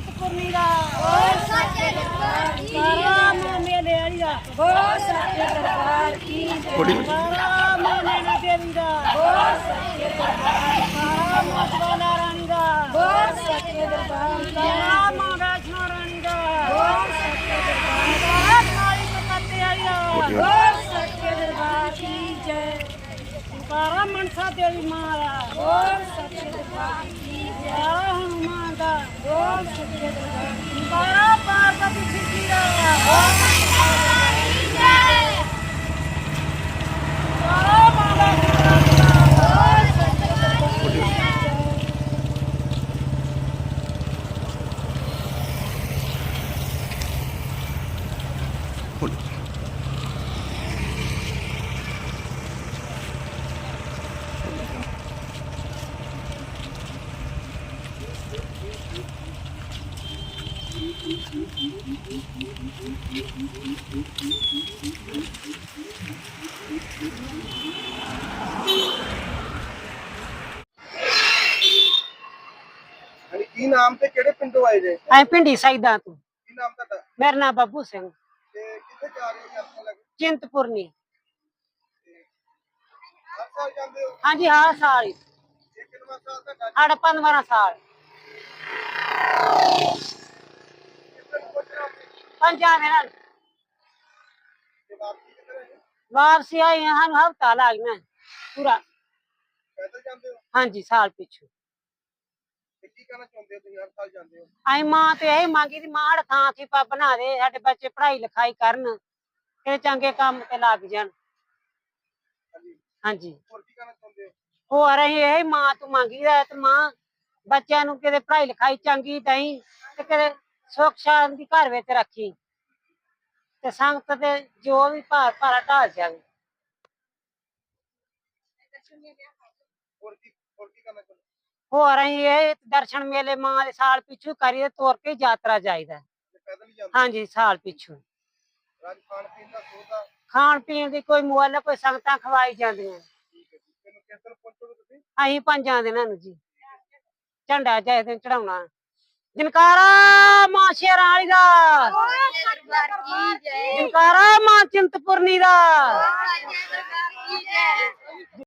ਚਿੰਤਪੁਰਨੀ ਦਾ ਹੋਰ ਸੱਚੇ ਦਰਬਾਰ ਕੀ ਜੈ। ਮਾਂ ਮੇਲੇ ਵਾਲੀ ਦਾ। ਹੋਰ ਸੱਚੇ ਦਰਬਾਰ ਕੀ ਜੈ। ਸਾਰਾ ਮਾਂ ਨੈਣਾ ਦੇਵੀ ਦਾ। ਹੋਰ ਸੱਚੇ ਦਰਬਾਰ ਸਾਰਾ ਮਾਂ ਜਵਾਲਾ ਰਾਣੀ ਦਾ। ਹੋਰ ਸੱਚੇ ਦਰਬਾਰ ਸਾਰਾ ਮਾਂ ਵੈਸ਼ਨੋ ਰਾਣੀ ਦਾ। ਹੋਰ ਸੱਚੇ ਦਰਬਾਰ ਸਾਰਾ ਕਾਲੀ ਕਪੱਤੇ ਵਾਲੀ ਦਾ। ਹੋਰ ਸੱਚੇ ਦਰਬਾਰ ਕੀ ਜੈ। ਸਾਰਾ ਮਨਸਾ ਦੇਵੀ ਮਾਂ ਦਾ ਹੋਰ ਸੱਚੇ ਦਰਬਾਰ ਕੀ ਜੈ ਸਾਰਾ ਹਨੂਮਾਨ ਦਾ ਹੋਰ ਸੱਚੇ ਦਰਬਾਰ ਕੀ ਜੈ ਸਾਰਾ ਪਾਰਵਤੀ ਸਿੱਧੀ ਦਾ ਹੋਰ ਸੱਚੇ ਦਰਬਾਰ ਕੀ ਜੈ ਸਾਰਾ ਮਾਂ ਦਾ ਸ਼ੁਕਰਾਨਾ ਦਾ ਹੋਰ ਸੱਚੇ ਦਰਬਾਰ ਕੀ ਜੈ ਹਾਂਜੀ ਕੀ ਨਾਮ ਤੇ ਕਿਹੜੇ ਪਿੰਡੋਂ ਆਏ ਜੇ ਐ ਪਿੰਡੀ ਸਾਈਦਾਂ ਤੋਂ ਕੀ ਨਾਮ ਤੁਹਾਡਾ ਮੇਰਾ ਨਾਮ ਬੱਬੂ ਸਿੰਘ ਤੇ ਕਿੱਥੇ ਜਾ ਰਹੇ ਹੋ ਯਾਤਰਾ ਲੱਗ ਚਿੰਤਪੁਰਨੀ ਹਰ ਸਾਲ ਜਾਂਦੇ ਹੋ ਹਾਂਜੀ ਹਾਂ ਸਾਲ ਹੀ। ਇਹ ਕਿੰਨਵਾਂ ਸਾਲ ਤੁਹਾਡਾ ਸਾਡਾ 15 ਸਾਲ ਜਾਂਦੇ ਹੋ ਹਾਂਜੀ ਸਾਲ ਪਿੱਛੋਂ ਤੇ ਕੀ ਕਹਿਣਾ ਚਾਹੁੰਦੇ ਹੋ ਤੁਸੀਂ ਹਰ ਸਾਲ ਜਾਂਦੇ ਹੋ ਆਈ ਮਾਂ ਤੇ ਇਹ ਮੰਗੀ ਦੀ ਮਾਂ ਸਾਡਾ ਥਾਂ ਥੀ ਪਾ ਬਣਾ ਦੇ ਸਾਡੇ ਬੱਚੇ ਪੜ੍ਹਾਈ ਲਿਖਾਈ ਕਰਨ ਤੇ ਚੰਗੇ ਕੰਮ ਤੇ ਲੱਗ ਜਾਣ ਹਾਂਜੀ ਹਾਂਜੀ ਹੋਰ ਕੀ ਕਹਿਣਾ ਚਾਹੁੰਦੇ ਹੋ ਹੋਰ ਅਸੀਂ ਇਹ ਮਾਂ ਤੋਂ ਮੰਗੀ ਦਾ ਤੇ ਮਾਂ ਬੱਚਿਆਂ ਨੂੰ ਕਿਤੇ ਪੜ੍ਹਾਈ ਲਿਖਾਈ ਚੰਗੀ ਦਈ ਤੇ ਕਿਤੇ ਸੁੱਖ ਸ਼ਾਂਤੀ ਘਰ ਵਿੱਚ ਰੱਖੀ ਤੇ ਸੰਗਤ ਦੇ ਜੋ ਵੀ ਭਾਰ ਭਾਰਾ ਢਾਲ ਜਾਵੇ। ਹੋਰ ਕੀ ਹੋਰ ਕੀ ਕਹਿਣਾ ਚਾਹੁੰਦੇ? ਹੋਰ ਅਸੀਂ ਇਹ ਦਰਸ਼ਨ ਮੇਲੇ ਮਾਂ ਦੇ ਸਾਲ ਪਿੱਛੂ ਕਰੀਏ ਤੁਰ ਕੇ ਯਾਤਰਾ ਜਾਈਦਾ। ਤੇ ਪੈਦਲ ਹੀ ਜਾਂਦੇ? ਹਾਂਜੀ ਸਾਲ ਪਿੱਛੂ। ਹੋ? ਰਾਜ ਖਾਣ ਪੀਣ ਦਾ ਸੋਦਾ? ਖਾਣ ਪੀਣ ਦੀ ਕੋਈ ਮੁੱਲ ਕੋਈ ਸੰਗਤਾਂ ਖਵਾਈ ਜਾਂਦੀਆਂ। ਠੀਕ ਹੈ ਜੀ। ਮੈਨੂੰ ਕਿਸ ਦਿਨ ਪਹੁੰਚੋਗੇ ਤੁਸੀਂ? ਅਸੀਂ ਪੰਜਾਂ ਦਿਨਾਂ ਨੂੰ ਜੀ। ਝੰਡਾ ਜਾਇ ਦਿਨ ਚੜਾਉਣਾ ਜਨਕਾਰਾ ਮਾਂ ਸ਼ੇਰਾਂ ਵਾਲੀ ਦਾ। ਜਨਕਾਰਾ ਮਾਂ ਚਿੰਤਪੁਰਨੀ ਦਾ।